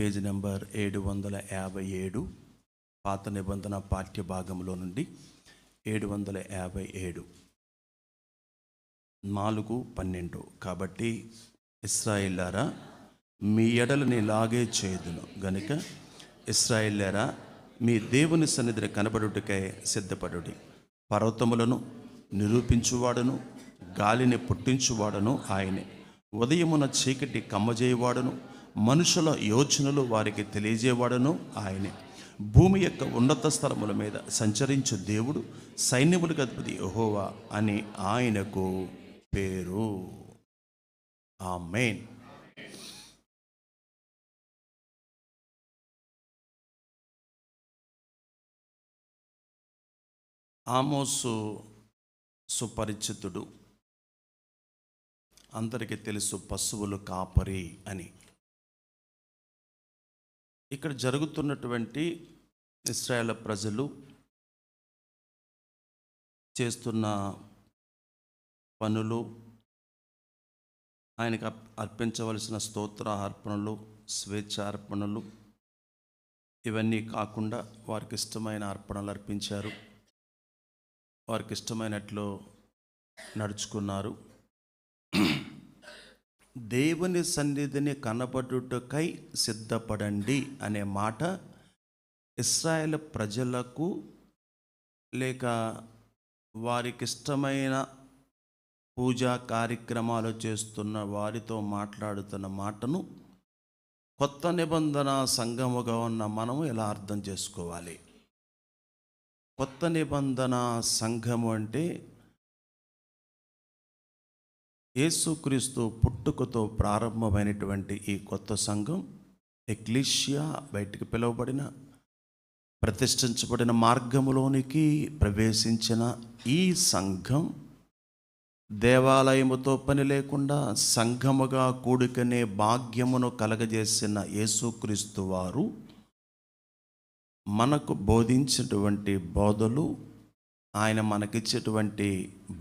Page number ఏడు వందల యాభై ఏడు పాత నిబంధన పాఠ్య భాగంలో నుండి ఏడు వందల యాభై ఏడు. నాలుగు పన్నెండు. కాబట్టి ఇస్రాయిల్లారా మీ ఎడలని లాగే చేదును గనుక ఇస్రాయిల్లారా మీ దేవుని సన్నిధిని కనబడుటకై సిద్ధపడుడి. పర్వతములను నిరూపించువాడను గాలిని పుట్టించువాడను ఆయనే. ఉదయమున చీకటి కమ్మజేయవాడను మనుషుల యోచనలు వారికి తెలియజేవాడను ఆయనే. భూమి యొక్క ఉన్నత స్థలముల మీద సంచరించు దేవుడు సైన్యములకు అధిపతి యహోవా అని ఆయనకు పేరు. ఆ మెయిన్ ఆమోసు సుపరిచితుడు. అందరికీ తెలుసు పశువులు కాపరి అని. ఇక్కడ జరుగుతున్నటువంటి ఇస్రాయేల్ ప్రజలు చేస్తున్న పనులు ఆయనకు అర్పించవలసిన స్తోత్ర అర్పణలు స్వేచ్ఛ అర్పణలు ఇవన్నీ కాకుండా వారికి ఇష్టమైన అర్పణలు అర్పించారు. వారికి ఇష్టమైనట్లు నడుచుకున్నారు. దేవుని సన్నిధిని కనబడుటకై సిద్ధపడండి అనే మాట ఇస్రాయేల్ ప్రజలకు లేక వారికి ఇష్టమైన పూజా కార్యక్రమాలు చేస్తున్న వారితో మాట్లాడుతున్న మాటను కొత్త నిబంధన సంఘముగా ఉన్న మనము ఎలా అర్థం చేసుకోవాలి? కొత్త నిబంధన సంఘము అంటే యేసుక్రీస్తు పుట్టుకతో ప్రారంభమైనటువంటి ఈ కొత్త సంఘం ఎక్లీషియా బయటికి పిలువబడిన ప్రతిష్ఠించబడిన మార్గములోనికి ప్రవేశించిన ఈ సంఘం దేవాలయముతో పని లేకుండా సంఘముగా కూడుకనే భాగ్యమును కలగజేసిన యేసుక్రీస్తు వారు మనకు బోధించినటువంటి బోధలు ఆయన మనకిచ్చేటువంటి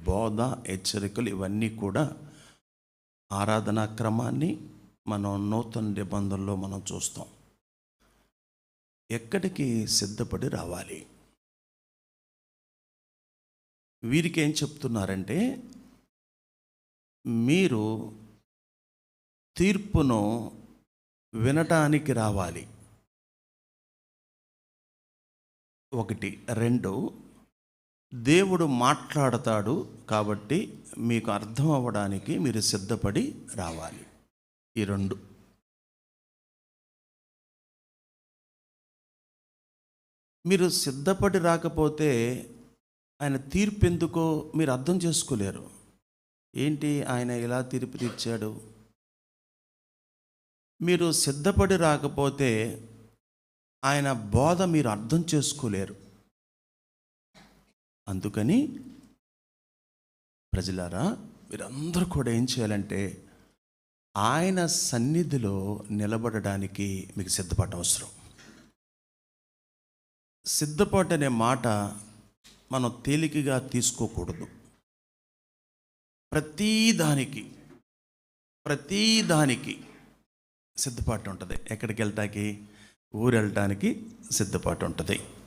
బోధ హెచ్చరికలు ఇవన్నీ కూడా ఆరాధనా క్రమాన్ని మనం నూతన నిబంధనలో మనం చూస్తాం. ఎక్కడికి సిద్ధపడి రావాలి? వీరికి ఏం చెప్తున్నారంటే మీరు తీర్పును వినటానికి రావాలి. ఒకటి. రెండు. దేవుడు మాట్లాడతాడు కాబట్టి మీకు అర్థం అవ్వడానికి మీరు సిద్ధపడి రావాలి. ఈ రెండు. మీరు సిద్ధపడి రాకపోతే ఆయన తీర్పు ఎందుకో మీరు అర్థం చేసుకోలేరు. ఏంటి ఆయన ఎలా తీర్పు తీర్చాడు? మీరు సిద్ధపడి రాకపోతే ఆయన బోధ మీరు అర్థం చేసుకోలేరు. అందుకని ప్రజలారా మీరందరూ కూడా ఏం చేయాలంటే ఆయన సన్నిధిలో నిలబడడానికి మీకు సిద్ధపాటు అవసరం. సిద్ధపాటు అనే మాట మనం తేలికగా తీసుకోకూడదు. ప్రతీదానికి ప్రతీదానికి సిద్ధపాటు ఉంటుంది. ఎక్కడికి వెళ్ళటానికి ఊరు వెళ్ళటానికి సిద్ధపాటు ఉంటుంది.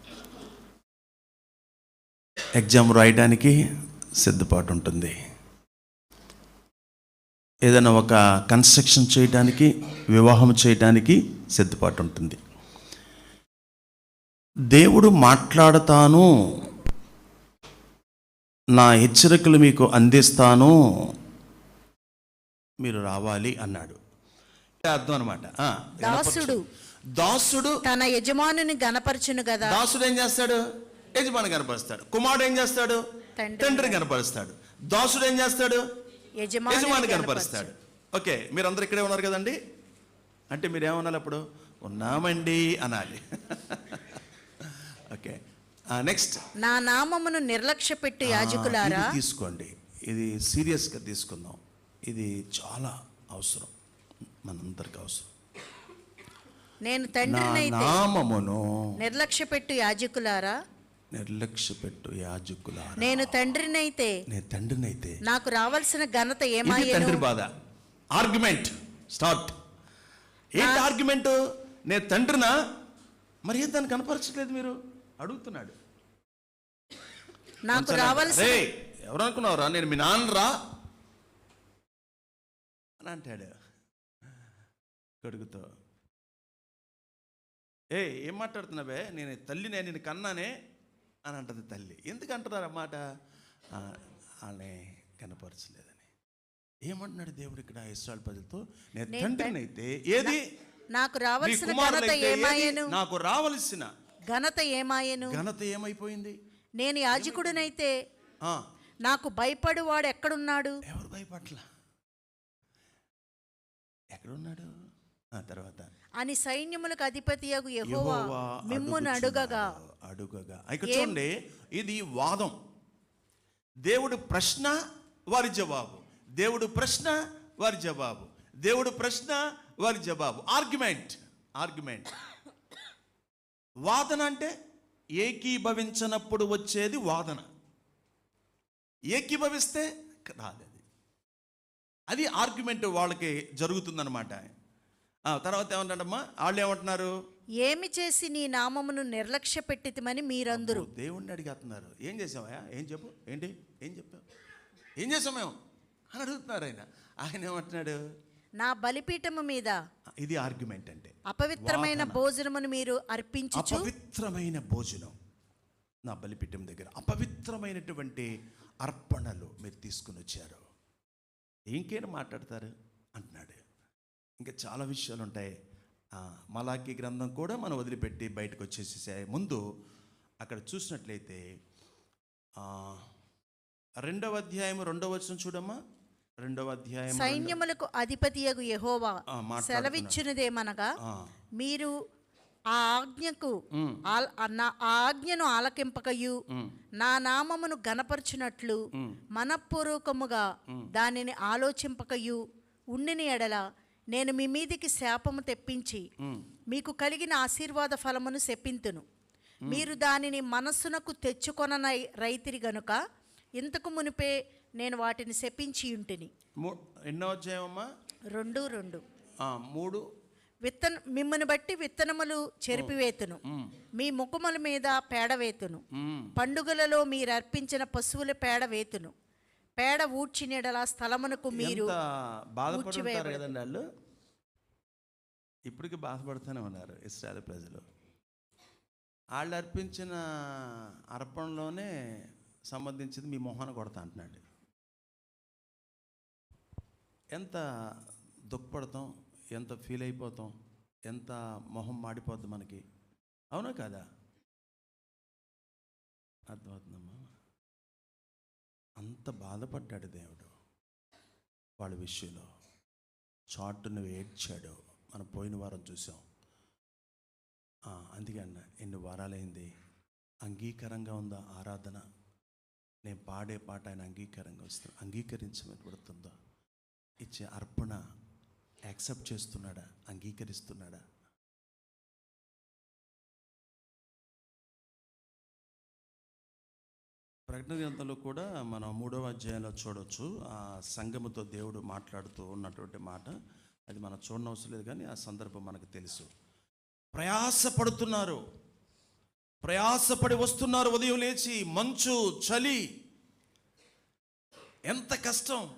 ఎగ్జామ్ రాయడానికి సిద్ధపాటు ఉంటుంది. ఏదైనా ఒక కన్స్ట్రక్షన్ చేయడానికి వివాహం చేయడానికి సిద్ధపాటు ఉంటుంది. దేవుడు మాట్లాడతాను నా హెచ్చరికలు మీకు అందిస్తాను మీరు రావాలి అన్నాడు. అర్థం అనమాట దాసుడు దాసుడు తన యజమానుని గనపరచును కదా. దాసుడు ఏం చేస్తాడు? యజమాని కనపరుస్తాడు. కుమారుడు ఏం చేస్తాడు? తండ్రి. తండ్రి కనపరుస్తాడు. దాసుడు ఏం చేస్తాడు? యజమాని కనపరుస్తాడు. ఓకే మీరందరూ ఇక్కడే ఉన్నారు కదండి? అంటే మీరు ఏమనాలి అప్పుడు? ఉన్నామండి అనాలి. Okay next. నా నామమును నిర్లక్ష్య పెట్టి యాజకులారా? ఇది తీసుకోండి. ఇది సీరియస్గా తీసుకుందాం. ఇది చాలా అవసరం. మనందరికి అవసరం. నేను నా తండ్రినైతే నామమును నిర్లక్ష్య పెట్టు యాజకులారా? నిర్లక్ష్య పెట్టు యాజకులారా. నేను తండ్రినైతే నేను తండ్రినైతే నాకు రావాల్సిన ఘనత ఇది తండ్రి బాధ. ఆర్గ్యుమెంట్ స్టార్ట్ ఏంటి ఆర్గ్యుమెంట్ నేను తండ్రినా? మరి ఏం దాన్ని కనపరచలేదు మీరు? అడుగుతున్నాడు. నాకు రావాల్సిన రే ఎవరు అనుకున్నావురా నేను మీ నాన్నరా? అని అంటాడు. కొడుకుతో. ఏ ఏం మాట్లాడుతున్నావే? నేను తల్లినే నేను కన్నానే. అని అంటది తల్లి. ఎందుకు అంటున్నారు అన్నమాట వాళ్ళని కనపరచలేదని. ఏమంటున్నాడు దేవుడు ఇక్కడ ఇస్రాయల్ ప్రజలతో? నేను తండ్రినైతే ఏది? నాకు రావాల్సిన ఘనత? ఏమాయను? నాకు రావలసిన ఘనత ఏమాయను? ఘనత ఏమైపోయింది? నేను యాజకుడినైతే ఆ, నాకు భయపడువాడు ఎక్కడున్నాడు? ఎవరు భయపట్ల ఎక్కడున్నాడు? ఆ తర్వాత. అని సైన్యములకు యెహోవా మిమ్మును. అడుగగా. అడుగగా. ఇక చూడండి ఇది వాదం. దేవుడు ప్రశ్న వారి జవాబు. దేవుడు ప్రశ్న వారి జవాబు. దేవుడు ప్రశ్న వారి జవాబు. ఆర్గ్యుమెంట్ ఆర్గ్యుమెంట్ వాదన అంటే ఏకీభవించనప్పుడు వచ్చేది వాదన. ఏకీభవిస్తే రాలేదు. అది ఆర్గ్యుమెంట్ వాళ్ళకి జరుగుతుందన్నమాట. తర్వాత ఏమంటాడమ్మా వాళ్ళు ఏమంటున్నారు? ఏమి చేసి నీ నామమును నిర్లక్ష్య పెట్టితిమని మీరందరూ దేవుణ్ణి అడిగేస్తున్నారు ఏం చేసావా ఏం చెప్పు? ఏంటి? ఏం చెప్పావు? ఏం చేసాం మేము? అని అడుగుతున్నారు ఆయన. ఆయన ఏమంటున్నాడు? నా బలిపీఠము మీద ఇది ఆర్గ్యుమెంట్ అంటే. అపవిత్రమైన భోజనమును మీరు అర్పించుచు. అపవిత్రమైన భోజనం. నా బలిపీఠం దగ్గర అపవిత్రమైనటువంటి అర్పణలు మీరు తీసుకుని వచ్చారు. ఇంకేం మాట్లాడతారు? అంటున్నాడు. ఇంకా చాలా విషయాలు ఉంటాయి మలాకి గ్రంథం కూడా మనం వదిలిపెట్టి బయటకు వచ్చేసేసే ముందు అక్కడ చూసినట్లయితే రెండవ అధ్యాయం రెండవ వచనం చూడమ్మా. రెండవ అధ్యాయం సైన్యములకు అధిపతియగు యెహోవా. సెలవిచ్చినదేమనగా మీరు ఆ ఆజ్ఞకు నా- ఆజ్ఞను ఆలకింపకయు నా నామమును గనపరచునట్లు. మనఃపూర్వకముగా దానిని ఆలోచింపకయు ఉండిన ఎడల నేను మీ మీదికి శాపము తెప్పించి. మీకు కలిగిన ఆశీర్వాద ఫలమును శపింతును మీరు దానిని మనస్సునకు తెచ్చుకొన రైతిరి గనుక ఇంతకు మునిపే నేను వాటిని శపించి ఉంటిని. ఎన్నో రెండు రెండు. మూడు. విత్తన మిమ్మల్ని బట్టి విత్తనములు చెరిపివేతును. మీ ముఖముల మీద పేడ వేతును. ఉమ్. పండుగలలో మీరు అర్పించిన పశువుల పేడ వేతును పేడ ఊడ్చినెడల స్థలమునకు మీరు. కదండి వాళ్ళు? ఇప్పటికీ బాధపడుతూనే ఉన్నారు ఇస్రాయల్ ప్రజలు. వాళ్ళు అర్పించిన అర్పణలోనే సంబంధించింది మీ మొహాన కొడతా అంటున్నాడు. ఎంత దుఃఖపడతాం ఎంత ఫీల్ అయిపోతాం ఎంత మొహం మాడిపోద్ది మనకి. అవునా కాదా? అర్థమవుతుందమ్మా. అంత బాధపడ్డాడు దేవుడు వాళ్ళ విషయంలో. చాటును ఏడ్చాడు. మనం పోయిన వారం చూసాం. అందుకే అన్న ఎన్ని వారాలైంది? అంగీకారంగా ఉందా? ఆరాధన? నేను పాడే పాట ఆయన అంగీకారంగా వస్తుంది. అంగీకరించబడుతుందా? ఇచ్చే అర్పణ యాక్సెప్ట్ చేస్తున్నాడా? అంగీకరిస్తున్నాడా? ప్రకటన గ్రంథంలో కూడా మనం మూడవ అధ్యాయంలో చూడవచ్చు ఆ సంఘముతో దేవుడు మాట్లాడుతూ ఉన్నటువంటి మాట. అది మనం చూడనవసరం లేదు కానీ ఆ సందర్భం మనకు తెలుసు. ప్రయాసపడుతున్నారు. ప్రయాసపడి వస్తున్నారు ఉదయం లేచి మంచు చలి. ఎంత కష్టం.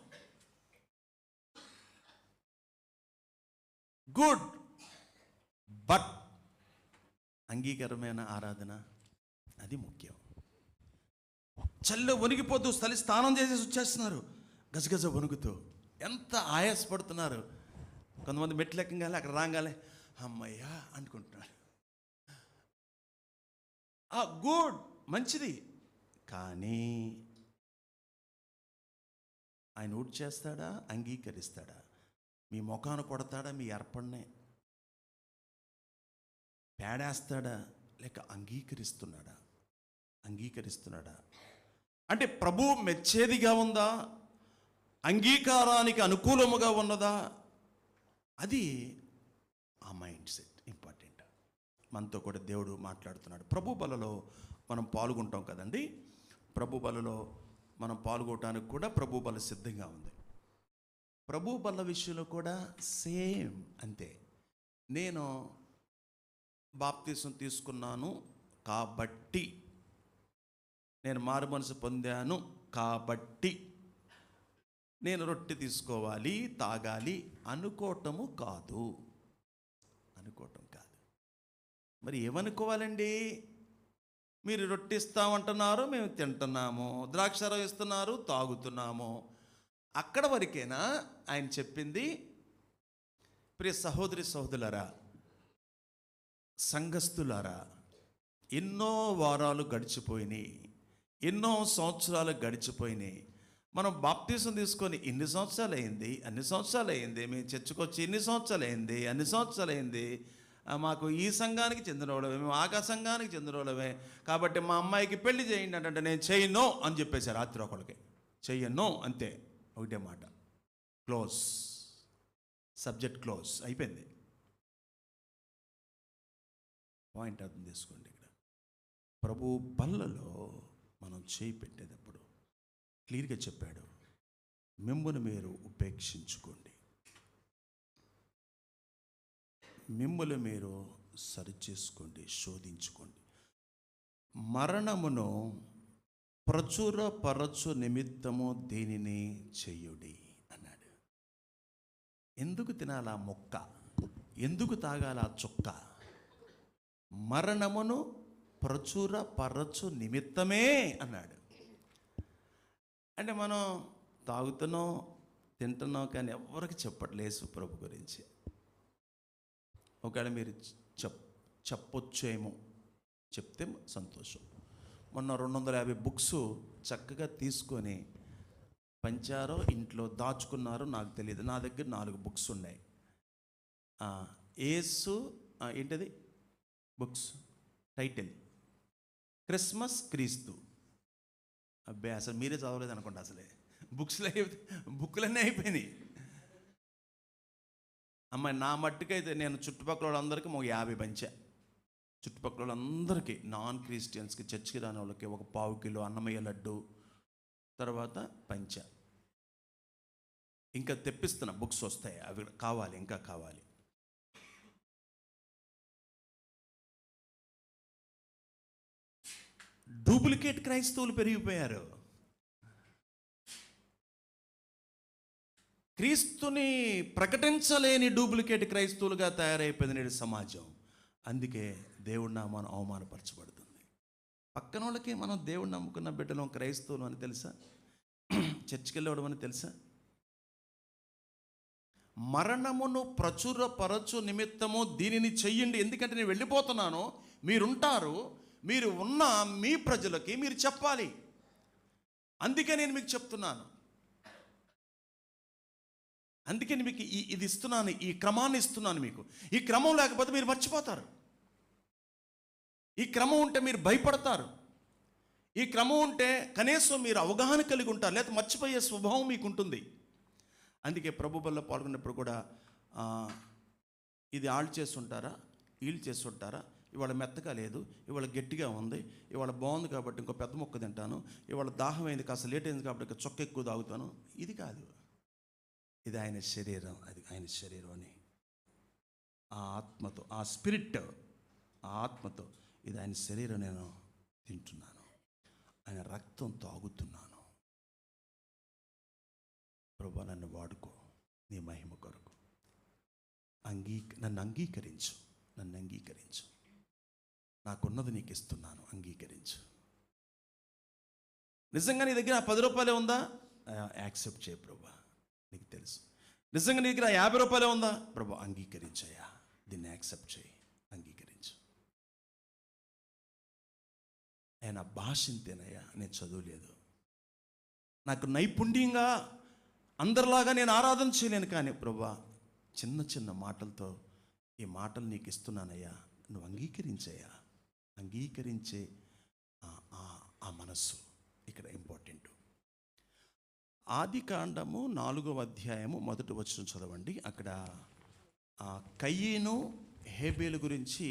గుడ్. బట్ అంగీకరమైన ఆరాధన అది ముఖ్యం. చల్ల వణిగిపోతూ స్థలి స్నానం చేసేసి వచ్చేస్తున్నారు. గజగజ వణుకుతూ. ఎంత ఆయాసపడుతున్నారు. కొంతమంది మెట్లు ఎక్కగానే అక్కడ రాగానే అమ్మయ్యా అనుకుంటున్నాడు ఆ గుడ్ మంచిది. కానీ ఆయన ఊడ్ చేస్తాడా అంగీకరిస్తాడా? మీ ముఖాన కొడతాడా? మీ అర్పణనే? పేడేస్తాడా? లేక అంగీకరిస్తున్నాడా? అంగీకరిస్తున్నాడా? అంటే ప్రభు మెచ్చేదిగా ఉందా? అంగీకారానికి అనుకూలముగా ఉన్నదా? అది ఆ మైండ్ సెట్ ఇంపార్టెంట్. మనతో కూడా దేవుడు మాట్లాడుతున్నాడు. ప్రభు బలలో మనం పాల్గొంటాం కదండి? ప్రభు బలలో మనం పాల్గొనడానికి కూడా ప్రభు బల సిద్ధంగా ఉంది. ప్రభు బల విషయంలో కూడా సేమ్ అంతే. నేను బాప్తీసం తీసుకున్నాను కాబట్టి నేను మారు మనసు పొందాను కాబట్టి నేను రొట్టె తీసుకోవాలి తాగాలి అనుకోవటము కాదు. అనుకోవటం కాదు. మరి ఏమనుకోవాలండి? మీరు రొట్టె ఇస్తామంటున్నారు మేము తింటున్నాము. ద్రాక్షారం ఇస్తున్నారు తాగుతున్నాము. అక్కడ వరకేనా ఆయన చెప్పింది? ప్రియ సహోదరి సహోదరులరా సంఘస్థులారా ఎన్నో వారాలు గడిచిపోయినాయి. ఎన్నో సంవత్సరాలు గడిచిపోయినాయి. మనం బాప్తీసం తీసుకొని ఇన్ని సంవత్సరాలు అయింది అన్ని సంవత్సరాలు అయింది మేము చర్చకొచ్చి ఇన్ని సంవత్సరాలు అయింది అన్ని సంవత్సరాలు అయింది మాకు ఈ సంఘానికి చెందినవాళ్ళమే మేము ఆకా సంఘానికి చెందిన వాళ్ళమే కాబట్టి మా అమ్మాయికి పెళ్ళి చేయండి అంటే నేను చేయను అని చెప్పేసి రాత్రి ఒకళ్ళకి. చెయ్యను అంతే ఒకటే మాట. క్లోజ్. Subject close. అయిపోయింది. పాయింట్ అర్థం చేసుకోండి ఇక్కడ. ప్రభు బల్లలో మనం చేయి పెట్టేటప్పుడు క్లియర్గా చెప్పాడు మిమ్మును మీరు ఉపేక్షించుకోండి. మిమ్ములు మీరు సరిచేసుకోండి శోధించుకోండి. మరణమును ప్రచురపరచు నిమిత్తము దేనిని చెయ్యుడి అన్నాడు. ఎందుకు తినాల మొక్క? ఎందుకు తాగాల చుక్క? మరణమును ప్రచుర పరచు నిమిత్తమే అన్నాడు. అంటే మనం తాగుతున్నాం తింటున్నాం కానీ ఎవరికి చెప్పట్లేదు ప్రభు గురించి. ఒకవేళ మీరు చెప్ చెప్పొచ్చేమో చెప్తే సంతోషం. మొన్న రెండు వందల యాభై బుక్స్ చక్కగా తీసుకొని పంచారో ఇంట్లో దాచుకున్నారో నాకు తెలియదు. నా దగ్గర నాలుగు బుక్స్ ఉన్నాయి. ఏసు ఏంటది? Books title. క్రిస్మస్ క్రీస్తు. అబ్బే అసలు మీరే చదవలేదు అనుకోండి అసలే. బుక్స్లో బుక్లన్నీ అయిపోయినాయి. అమ్మాయి నా మట్టుకైతే నేను చుట్టుపక్కల వాళ్ళందరికీ ఒక యాభై పంచా. చుట్టుపక్కల వాళ్ళందరికీ నాన్ క్రిస్టియన్స్కి చర్చికి రాని వాళ్ళకి ఒక పావు కిలో అన్నమయ్య లడ్డు తర్వాత పంచ. ఇంకా తెప్పిస్తున్న బుక్స్ వస్తాయి అవి కావాలి ఇంకా కావాలి. డూప్లికేట్ క్రైస్తవులు పెరిగిపోయారు. క్రీస్తుని ప్రకటించలేని డూప్లికేట్ క్రైస్తవులుగా తయారైపోయింది నేడు సమాజం. అందుకే దేవుడి నామాను అవమానపరచబడుతుంది. పక్కన వాళ్ళకి మనం దేవుడు నమ్ముకున్న బిడ్డలం క్రైస్తవులు అని తెలుసా? చర్చికి వెళ్ళవడం అని తెలుసా? మరణమును ప్రచురపరచు నిమిత్తము దీనిని చెయ్యండి ఎందుకంటే నేను వెళ్ళిపోతున్నాను మీరుంటారు మీరు ఉన్న మీ ప్రజలకి మీరు చెప్పాలి. అందుకే నేను మీకు చెప్తున్నాను. అందుకే నేను మీకు ఈ ఇది ఇస్తున్నాను ఈ క్రమాన్ని ఇస్తున్నాను మీకు. ఈ క్రమం లేకపోతే మీరు మర్చిపోతారు. ఈ క్రమం ఉంటే మీరు భయపడతారు. ఈ క్రమం ఉంటే కనీసం మీరు అవగాహన కలిగి ఉంటారు. లేదా మర్చిపోయే స్వభావం మీకు ఉంటుంది. అందుకే ప్రభు బల్ల పాల్గొన్నప్పుడు కూడా ఇది ఆళ్ళు చేస్తుంటారా వీళ్ళు చేస్తుంటారా ఇవాళ మెత్తగా లేదు ఇవాళ గట్టిగా ఉంది ఇవాళ బాగుంది కాబట్టి ఇంకో పెద్ద మొక్క తింటాను ఇవాళ దాహం అయింది కాస్త లేట్ అయింది కాబట్టి ఇంకా చొక్క ఎక్కువ తాగుతాను. ఇది కాదు ఇది ఆయన శరీరం అది ఆయన శరీరం అని. ఆ ఆత్మతో ఆ స్పిరిట్ ఆ ఆత్మతో ఇది ఆయన శరీరం నేను తింటున్నాను. ఆయన రక్తం తాగుతున్నాను. ప్రభు నన్ను వాడుకో నీ మహిమ కొరకు. అంగీ నన్ను అంగీకరించు నన్ను అంగీకరించు. నాకున్నది నీకు ఇస్తున్నాను అంగీకరించు. నిజంగా నీ దగ్గర పది రూపాయలే ఉందా? యాక్సెప్ట్ చేయ ప్రభా నీకు తెలుసు. నిజంగా నీ దగ్గర యాభై రూపాయలే ఉందా? ప్రభా అంగీకరించయ్యా. దీన్ని యాక్సెప్ట్ చేయి అంగీకరించు. ఆయన భాషంతేనయ్యా నేను చదువులేదు. నాకు నైపుణ్యంగా అందరిలాగా నేను ఆరాధన చేయలేను కానీ ప్రభా చిన్న చిన్న మాటలతో ఈ మాటలు నీకు ఇస్తున్నానయ్యా నువ్వు అంగీకరించయ్యా. అంగీకరించే ఆ- మనస్సు ఇక్కడ ఇంపార్టెంట్ ఆది కాండము నాలుగవ అధ్యాయము మొదటి వచ్చిన చదవండి అక్కడ ఆ కయ్యను హేబేలు గురించి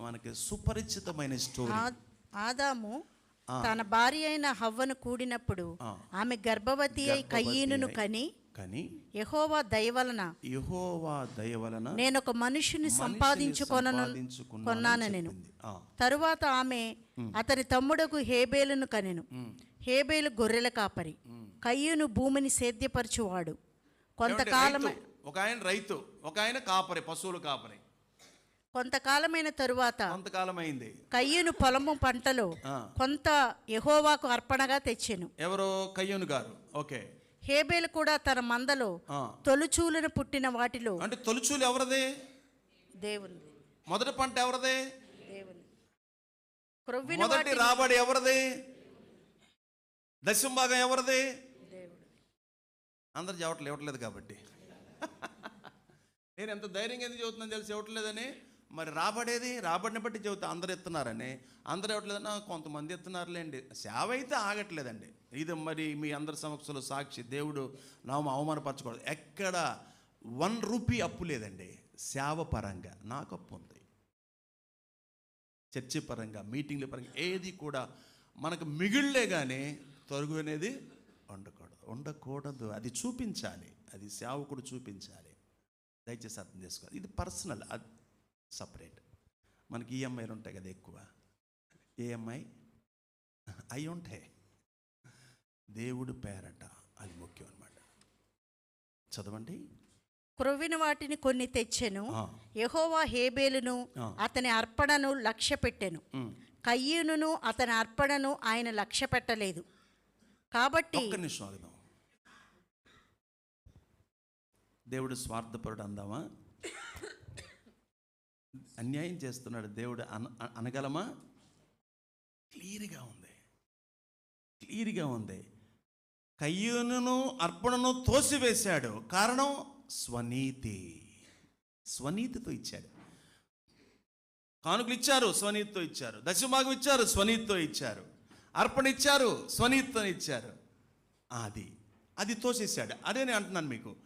మనకి సుపరిచితమైన స్టోరీ ఆదాము తన భార్య అయిన హవ్వను కూడినప్పుడు. ఆమె గర్భవతి అయి అయి. కని కానీ యెహోవా దయ వలన యెహోవా దయ వలన నేను ఒక మనుషుని సంపాదించుకొనను కొన్నాను నేను. తరువాత ఆమె అతని తమ్ముడకు హేబేలును కనెను. హేబేలు గొర్రెల కాపరి. కయ్యూను భూమిని సేద్యపరచువాడు. కొంతకాలం. ఒక ఆయన రైతు ఒక ఆయన కాపరి పశువులు కాపరి. కొంతకాలమైన తరువాత కొంతకాలం అయింది కయ్యూను పొలము పంటలో. కొంత యెహోవాకు అర్పణగా తెచ్చెను. ఎవరో కయ్యూను గారు. ఓకే. హేబేలు కూడా తన మందలో. తొలుచూలను పుట్టిన వాటిలో అంటే తొలుచూలు ఎవరిది? దేవుని మొదటి పంట ఎవరిది? దేవుని. క్రొవ్విన మొదటి రాబడి ఎవరిది? దశం భాగం ఎవరిది? అందరు చెప్పట్లేదు ఇవ్వట్లేదు కాబట్టి. నేను ఎంత ధైర్యంగా ఎందుకు చెబుతున్నాను తెలిసి? ఇవ్వట్లేదని మరి రాబడేది? రాబడిని బట్టి చెబుతా అందరు ఎత్తున్నారని. అందరు ఇవ్వట్లేదన్నా కొంతమంది ఎత్తున్నారులేండి. సేవ అయితే ఆగట్లేదండి. ఇది మరి మీ అందరి సమక్షంలో సాక్షి దేవుడు నామ అవమానపరచకూడదు. ఎక్కడ వన్ రూపీ అప్పు లేదండి. సేవ పరంగా నాకు అప్పు ఉంది. చర్చి పరంగా మీటింగ్ల పరంగా ఏది కూడా మనకు మిగిళ్ళే కానీ తొరుగు అనేది ఉండకూడదు. ఉండకూడదు. అది చూపించాలి. అది సేవకుడు చూపించాలి. దయచేసి అర్థం చేసుకోవాలి. ఇది పర్సనల్. అది సపరేట్. మనకి ఈఎంఐలు ఉంటాయి కదా ఎక్కువ. ఈఎంఐ అవి ఉంటాయి దేవుడు పేరట అది ముఖ్యం అన్నమాట. చదవండి. క్రొవ్విన వాటిని కొన్ని తెచ్చెను. యెహోవా హేబేలును. అతని అర్పణను లక్ష్య పెట్టెను ఉమ్. కయ్యూనును అతని అర్పణను ఆయన లక్ష్య పెట్టలేదు కాబట్టి దేవుడు స్వార్థపరుడు అందామా? అన్యాయం చేస్తున్నాడు దేవుడు అన అనగలమా? క్లియర్గా ఉంది. క్లియర్గా ఉంది. కయ్యూను అర్పణను తోసివేశాడు. కారణం? స్వనీతి. స్వనీతితో ఇచ్చాడు. కానుకలు ఇచ్చారు స్వనీతితో ఇచ్చారు. దశమాగం ఇచ్చారు స్వనీతితో ఇచ్చారు. అర్పణ ఇచ్చారు స్వనీతితో ఇచ్చారు. అది అది తోసేసాడు అదే నేను అంటున్నాను మీకు.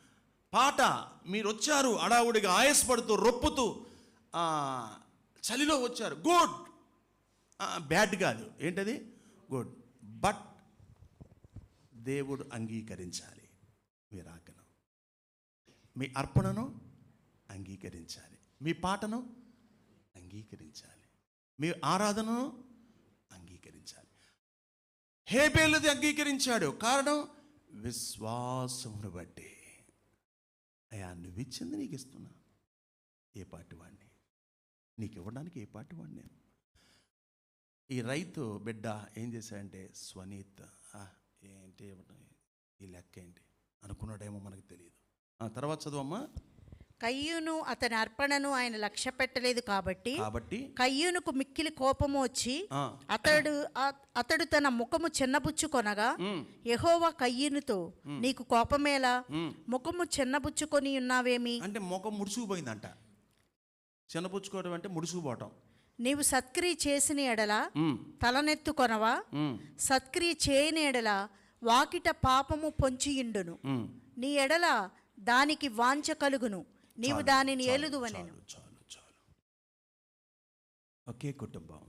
పాట మీరు వచ్చారు అడావుడిగా ఆయాసపడుతూ రొప్పుతూ చలిలో వచ్చారు. గుడ్ బ్యాడ్ కాదు. ఏంటది? గుడ్ బట్ దేవుడు అంగీకరించాలి. మీ రాకను మీ అర్పణను అంగీకరించాలి. మీ పాటను అంగీకరించాలి. మీ ఆరాధనను అంగీకరించాలి. హేబేలుది అంగీకరించాడు. కారణం విశ్వాసమును బట్టి. అయ్యా నువ్వు ఇచ్చింది నీకు ఇస్తున్నా ఏ పాటి వాడిని? నీకు ఇవ్వడానికి ఏ పాటి వాడిని నేను. ఈ రైతు బిడ్డ ఏం చేశాడంటే స్వనీత్ ఏంటి ఈ లెక్క ఏంటి? అనుకున్నాడేమో మనకు తెలియదు ఆ తర్వాత చదువమ్మా? కయ్యూను అతని అర్పణను ఆయన లక్ష్య పెట్టలేదు కాబట్టి కాబట్టి కయ్యూనుకు మిక్కిలి కోపము వచ్చి అతడు అతడు తన ముఖము చిన్నబుచ్చుకొనగా యెహోవా కయ్యూనుతో నీకు కోపమేలా. ముఖము చిన్నబుచ్చుకొని ఉన్నావేమి? అంటే ముఖం ముడుచుకుపోయిందంట. చిన్నపుచ్చుకోవడం అంటే ముడుచుకుపోవటం. నీవు సత్క్రియ చేసిన ఎడల ఉమ్, తలనెత్తుకొనవా ఉమ్, సత్క్రియ చేయని ఎడల వాకిట పాపము పొంచియుండును. నీ ఎడల దానికి వాంఛ కలుగును. నీవు దానిని ఏలుదువనెను. చాలు చాలు ఒకే కుటుంబం.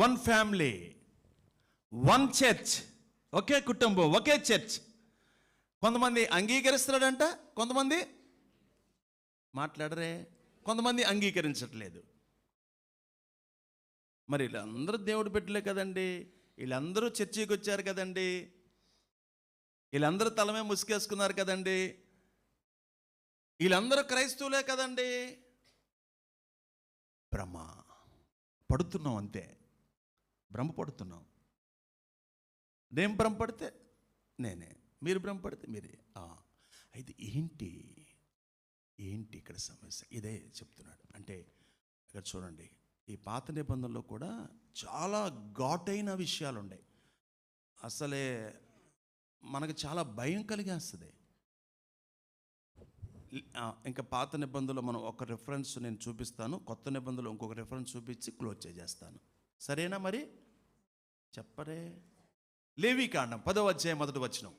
వన్ ఫ్యామిలీ వన్ చర్చ్ ఒకే కుటుంబం ఒకే చర్చ్ కొంతమంది అంగీకరిస్తున్నాడంట కొంతమంది మాట్లాడరే? కొంతమంది అంగీకరించట్లేదు. మరి వీళ్ళందరూ దేవుడు పెట్టలే కదండి. వీళ్ళందరూ చర్చికి వచ్చారు కదండి. వీళ్ళందరూ తలమే ముసుకేసుకున్నారు కదండి. వీళ్ళందరూ క్రైస్తవులే కదండి. భ్రమ పడుతున్నాం అంతే. భ్రమ పడుతున్నాం నేను భ్రమ పడితే నేనే. మీరు భ్రమ పడితే మీరే. అయితే ఏంటి? ఏంటి ఇక్కడ సమస్య? ఇదే చెప్తున్నాడు. అంటే ఇక్కడ చూడండి ఈ పాత నిబంధనలో కూడా చాలా ఘాటైన విషయాలు ఉన్నాయి అసలే మనకు చాలా భయం కలిగేస్తుంది. ఇంకా పాత నిబంధనలో మనం ఒక రిఫరెన్స్ నేను చూపిస్తాను కొత్త నిబంధనలో ఇంకొక రిఫరెన్స్ చూపించి క్లోజ్ చేసేస్తాను. సరేనా మరి? చెప్పరే. లేవికాండం పదో అధ్యాయం మొదటి వచ్చినాం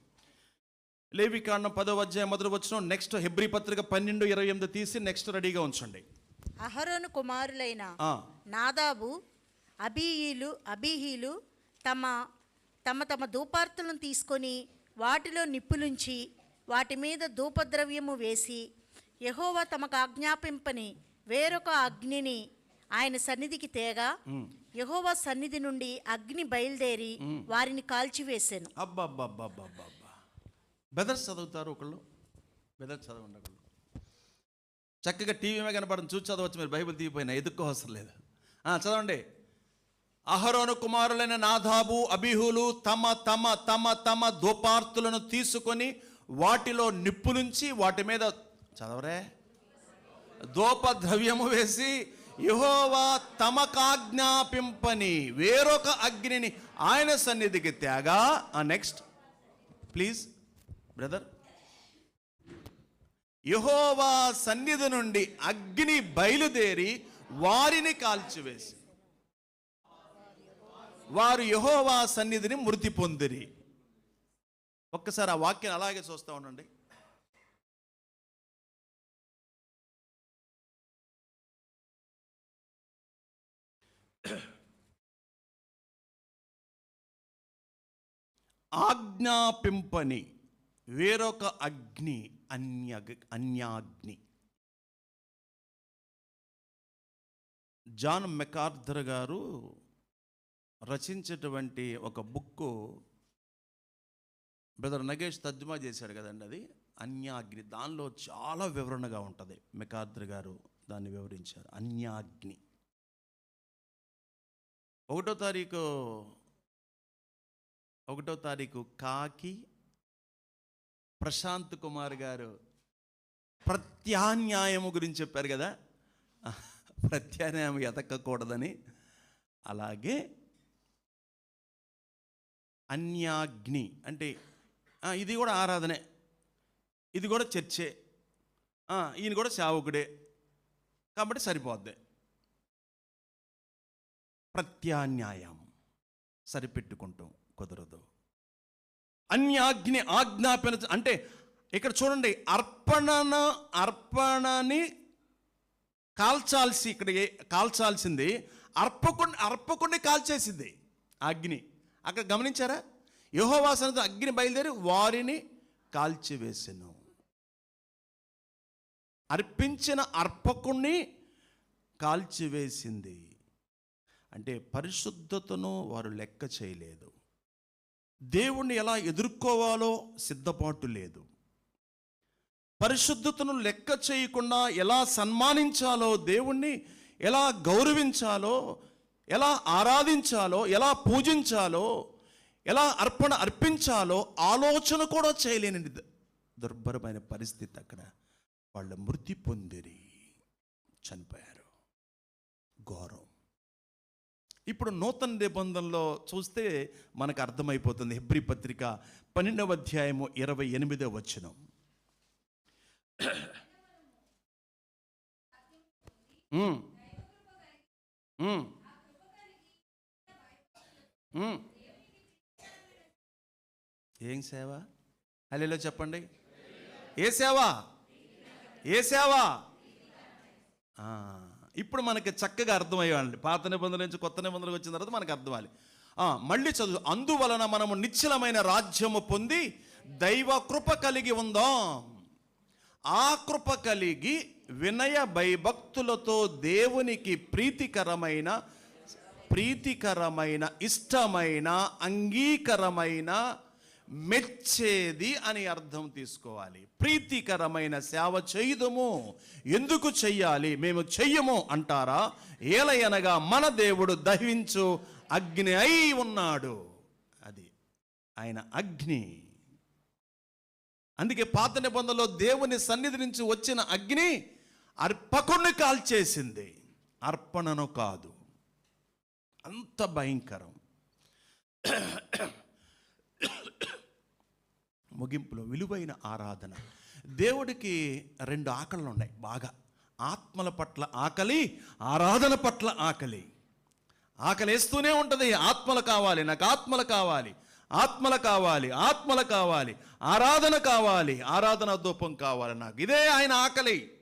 లేవికాండం పదవ అధ్యాయం మొదటి వచనం నెక్స్ట్ హెబ్రి పత్రిక పన్నెండు ఇరవై ఎనిమిది తీసి నెక్స్ట్ రెడీగా ఉంచండి. అహరోను కుమారులైన నాదాబు అబీహీలు అబీహీలు తమ తమ తమ ధూపార్తులను తీసుకొని వాటిలో నిప్పులుంచి వాటి మీద ధూపద్రవ్యము వేసి యెహోవా తమకు ఆజ్ఞాపింపని వేరొక అగ్నిని ఆయన సన్నిధికి తేగా యెహోవా సన్నిధి నుండి అగ్ని బయలుదేరి వారిని కాల్చివేశాను. అబ్బా అబ్బా అబ్బా అబ్బా అబ్బా అబ్బా బెదర్స్ చదువుతారు ఒకళ్ళు బెదర్స్ చదవండి ఒకళ్ళు. చక్కగా టీవీ మీద కనపడడం చూసి చదవచ్చు మీరు బైబిల్ తీగిపోయినా ఎదుక్కో అవసరం లేదు. చదవండి. అహరోను కుమారులైన నాదాబు అబిహులు తమ తమ తమ తమ దుపార్తులను తీసుకొని వాటిలో నిప్పులుంచి వాటి మీద చదవరే. దోప ద్రవ్యము వేసి యహోవా తమకాజ్ఞాపింపని వేరొక అగ్నిని ఆయన సన్నిధికి తేగా. నెక్స్ట్ ప్లీజ్ బ్రదర్ యహోవా సన్నిధి నుండి అగ్ని బయలుదేరి వారిని కాల్చివేసి వారు యహోవా సన్నిధిని మృతి పొందిరి. ఒక్కసారి ఆ వాక్యం అలాగే చూస్తూ ఉండండి. ఆజ్ఞాపింపని వేరొక అగ్ని అన్య అన్యాగ్ని. జాన్ మెకార్థర్ గారు రచించేటువంటి ఒక బుక్కు బ్రదర్ నగేష్ తర్జుమా చేశాడు కదండి అది. అన్యాగ్ని. దానిలో చాలా వివరణగా ఉంటుంది. మెకార్థర్ గారు దాన్ని వివరించారు. అన్యాగ్ని. ఒకటో తారీఖు ఒకటో తారీఖు కాకి ప్రశాంత్ కుమార్ గారు ప్రత్యాన్యాయము గురించి చెప్పారు కదా. ప్రత్యాన్యాయం ఎతకకూడదని. అలాగే అన్యాగ్ని అంటే ఇది కూడా ఆరాధనే. ఇది కూడా చర్చే. ఈయన కూడా సేవకుడే. కాబట్టి సరిపోద్ది. ప్రత్యాన్యాయం సరిపెట్టుకుంటాం కుదరదు. అన్యాగ్ని ఆజ్ఞాపన అంటే ఇక్కడ చూడండి అర్పణన అర్పణని కాల్చాల్సి ఇక్కడ కాల్చాల్సింది అర్పకుని అర్పకుడిని కాల్చేసింది అగ్ని. అక్కడ గమనించారా? యహోవాసనతో అగ్ని బయలుదేరి వారిని కాల్చివేసెను. అర్పించిన అర్పకుణ్ణి కాల్చివేసింది. అంటే పరిశుద్ధతను వారు లెక్క చేయలేదు. దేవుణ్ణి ఎలా ఎదుర్కోవాలో సిద్ధపాటు లేదు. పరిశుద్ధతను లెక్క చేయకుండా ఎలా సన్మానించాలో దేవుణ్ణి ఎలా గౌరవించాలో ఎలా ఆరాధించాలో ఎలా పూజించాలో ఎలా అర్పణ అర్పించాలో ఆలోచన కూడా చేయలేని దుర్భరమైన పరిస్థితి అక్కడ. వాళ్ళ మృతి పొందిరి చనిపోయారు. ఘోరం. ఇప్పుడు నూతన నిబంధనలో చూస్తే మనకు అర్థమైపోతుంది. హెబ్రి పత్రిక పన్నెండవ అధ్యాయము ఇరవై ఎనిమిదవ వచ్చినం ఏం సేవ? అల్లెలో చెప్పండి. ఏ సేవ? ఏ సేవ? ఆ, ఇప్పుడు మనకి చక్కగా అర్థమయ్యాలి పాత నిబంధనల నుంచి కొత్త నిబంధనలకు వచ్చిన తర్వాత మనకు అర్థమాలి మళ్ళీ చదువు. అందువలన మనము నిశ్చలమైన రాజ్యము పొంది దైవ కృప కలిగి ఉందాం. ఆ కృప కలిగి వినయ భయభక్తులతో దేవునికి ప్రీతికరమైన ప్రీతికరమైన ఇష్టమైన అంగీకరమైన మెచ్చేది అని అర్థం తీసుకోవాలి. ప్రీతికరమైన సేవ చేయుదము. ఎందుకు చెయ్యాలి? మేము చెయ్యము అంటారా? ఏలయనగా మన దేవుడు దహించు అగ్ని అయి ఉన్నాడు. అది ఆయన అగ్ని. అందుకే పాత నిబంధనలో దేవుని సన్నిధి నుంచి వచ్చిన అగ్ని అర్పకుణ్ణి కాల్చేసింది. అర్పణను కాదు. అంత భయంకరం. ముగింపులో విలువైన ఆరాధన. దేవుడికి రెండు ఆకళ్ళు ఉన్నాయి బాగా. ఆత్మల పట్ల ఆకలి ఆరాధన పట్ల ఆకలి. ఆకలేస్తూనే ఉంటుంది. ఆత్మలు కావాలి నాకు ఆత్మలు కావాలి. ఆత్మలు కావాలి ఆత్మలు కావాలి. ఆరాధన కావాలి ఆరాధన ధూపం కావాలి నాకు. ఇదే ఆయన ఆకలి.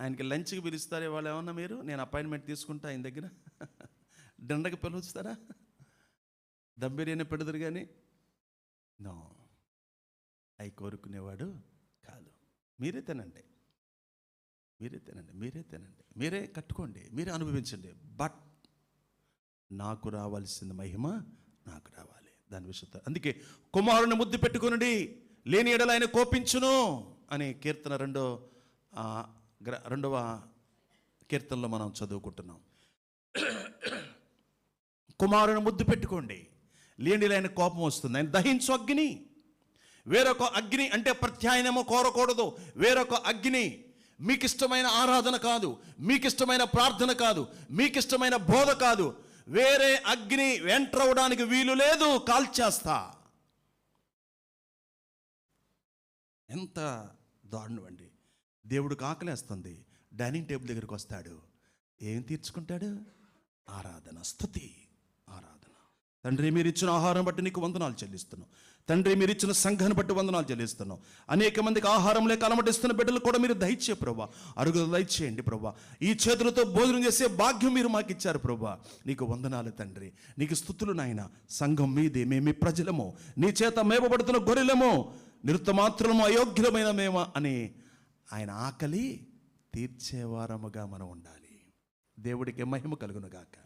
ఆయనకి లంచ్కి పిలుస్తారే వాళ్ళు ఏమన్నా మీరు? నేను అపాయింట్మెంట్ తీసుకుంటా ఆయన దగ్గర. దండకి పిలుస్తారా? దమ్ బిర్యానీ పెడతారు కానీ నో. అవి కోరుకునేవాడు కాదు. మీరే తినండి. మీరే తినండి మీరే తినండి. మీరే కట్టుకోండి మీరే అనుభవించండి. బట్ నాకు రావాల్సిన మహిమ నాకు రావాలి. దాని విషయంతో. అందుకే కుమారుని ముద్దు పెట్టుకునండి. లేని ఎడలు ఆయన కోపించును అనే కీర్తన రెండో గ్ర రెండవ కీర్తనలో మనం చదువుకుంటున్నాం. కుమారుని ముద్దు పెట్టుకోండి. లేని ఆయన కోపం వస్తుంది. ఆయన దహించు అగ్ని. వేరొక అగ్ని అంటే ప్రత్యాయనము కోరకూడదు. వేరొక అగ్ని మీకు ఇష్టమైన ఆరాధన కాదు. మీకు ఇష్టమైన ప్రార్థన కాదు. మీకు ఇష్టమైన బోధ కాదు. వేరే అగ్ని వెంట్రవడానికి వీలు లేదు. కాల్చేస్తా. ఎంత దారుణం అండి. దేవుడికి ఆకలేస్తుంది. డైనింగ్ టేబుల్ దగ్గరికి వస్తాడు. ఏం తీర్చుకుంటాడు? ఆరాధన స్థుతి. తండ్రి మీరు ఇచ్చిన ఆహారం బట్టి నీకు వందనాలు చెల్లిస్తున్నాం. తండ్రి మీరు ఇచ్చిన సంఘాన్ని బట్టి వందనాలు చెల్లిస్తున్నాం. అనేక మందికి ఆహారం లేక అలమటిస్తున్న బిడ్డలు కూడా మీరు దయచే ప్రభా. అరుగులు దయచేయండి ప్రభా. ఈ చేతులతో భోజనం చేసే భాగ్యం మీరు మాకు ఇచ్చారు ప్రభా. నీకు వందనాలు తండ్రి. నీకు స్థుతులు నాయన. సంఘం మీదే మేము ప్రజలము. నీ చేత మేపబడుతున్న గొర్రెలము. నిరుత్తమాత్రము అయోగ్యులమైన మేమా అని ఆయన ఆకలి తీర్చేవారముగా మనం ఉండాలి. దేవుడికి మహిమ కలుగునుగాక.